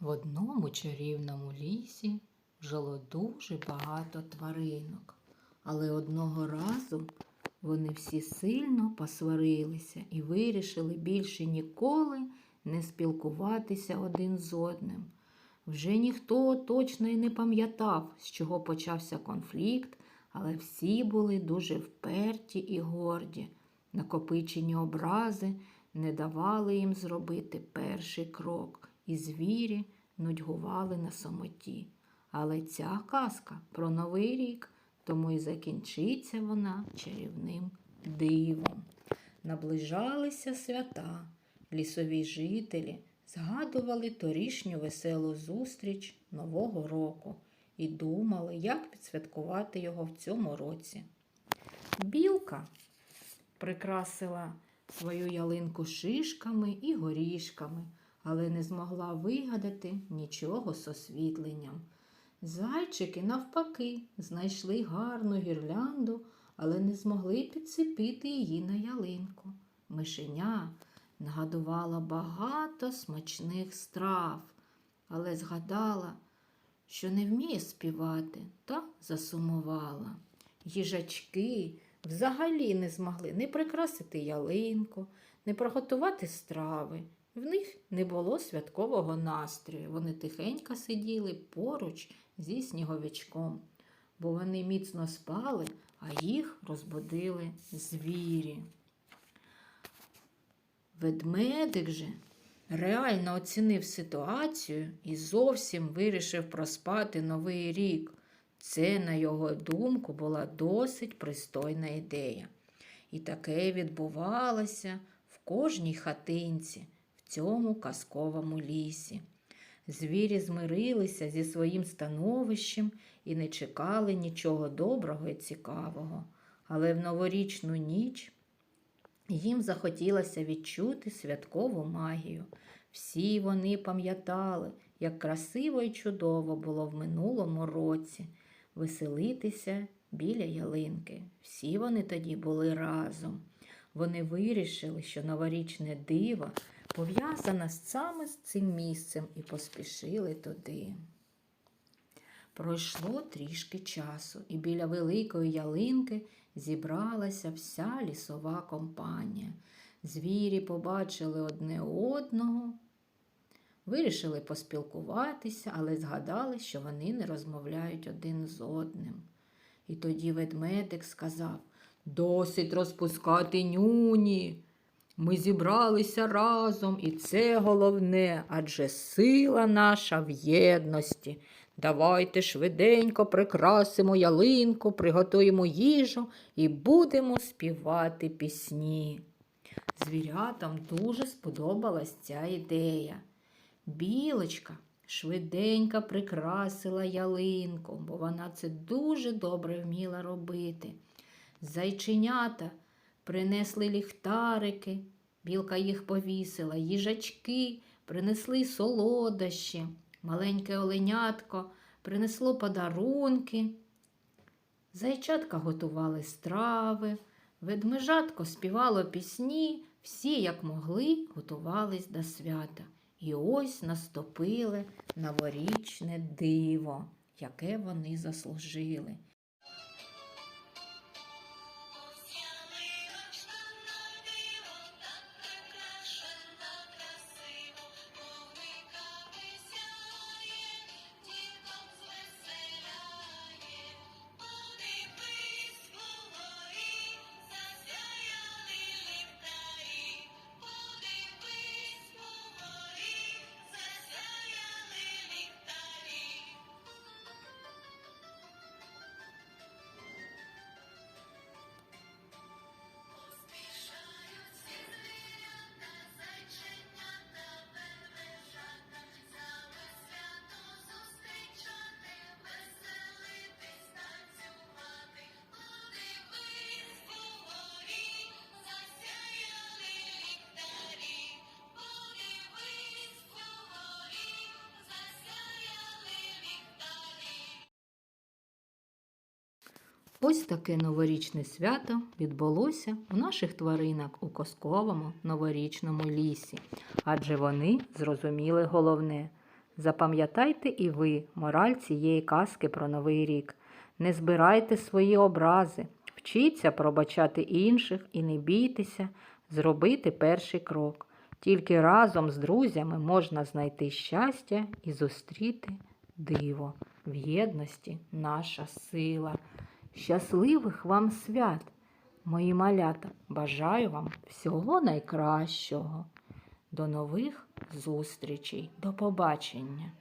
В одному чарівному лісі жило дуже багато тваринок, але одного разу вони всі сильно посварилися і вирішили більше ніколи не спілкуватися один з одним. Вже ніхто точно й не пам'ятав, з чого почався конфлікт, але всі були дуже вперті і горді. Накопичені образи не давали їм зробити перший крок, і звірі нудьгували на самоті. Але ця казка про новий рік, тому і закінчиться вона чарівним дивом. Наближалися свята, лісові жителі згадували торішню веселу зустріч Нового року і думали, як підсвяткувати його в цьому році. Білка прикрасила свою ялинку шишками і горішками, але не змогла вигадати нічого з освітленням. Зайчики, навпаки, знайшли гарну гірлянду, але не змогли підцепити її на ялинку. Мишеня нагадувала багато смачних страв, але згадала, що не вміє співати, та засумувала. Їжачки взагалі не змогли не прикрасити ялинку, не приготувати страви. В них не було святкового настрою. Вони тихенько сиділи поруч зі сніговичком, бо вони міцно спали, а їх розбудили звірі. Ведмедик же реально оцінив ситуацію і зовсім вирішив проспати новий рік. Це, на його думку, була досить пристойна ідея. І таке відбувалося в кожній хатинці цьому казковому лісі. Звірі змирилися зі своїм становищем і не чекали нічого доброго і цікавого. Але в новорічну ніч їм захотілося відчути святкову магію. Всі вони пам'ятали, як красиво і чудово було в минулому році веселитися біля ялинки. Всі вони тоді були разом. Вони вирішили, що новорічне диво пов'язане саме з цим місцем і поспішили туди. Пройшло трішки часу, і біля великої ялинки зібралася вся лісова компанія. Звірі побачили одне одного, вирішили поспілкуватися, але згадали, що вони не розмовляють один з одним. І тоді ведмедик сказав Досить розпускати нюні. Ми зібралися разом, і це головне, адже сила наша в єдності. Давайте швиденько прикрасимо ялинку, приготуємо їжу і будемо співати пісні. Звірятам дуже сподобалась ця ідея. Білочка швиденько прикрасила ялинку, бо вона це дуже добре вміла робити. Зайченята принесли ліхтарики, білка їх повісила, їжачки принесли солодощі, маленьке оленятко принесло подарунки. Зайчатка готували страви, ведмежатко співало пісні, всі, як могли, готувались до свята. І ось наступили новорічне диво, яке вони заслужили. Ось таке новорічне свято відбулося у наших тваринок у казковому новорічному лісі, адже вони зрозуміли головне Запам'ятайте і ви мораль цієї казки про Новий рік. Не збирайте свої образи, вчіться пробачати інших і не бійтеся зробити перший крок. Тільки разом з друзями можна знайти щастя і зустріти диво. В єдності наша сила. Щасливих вам свят, мої малята! Бажаю вам всього найкращого. До нових зустрічей. До побачення!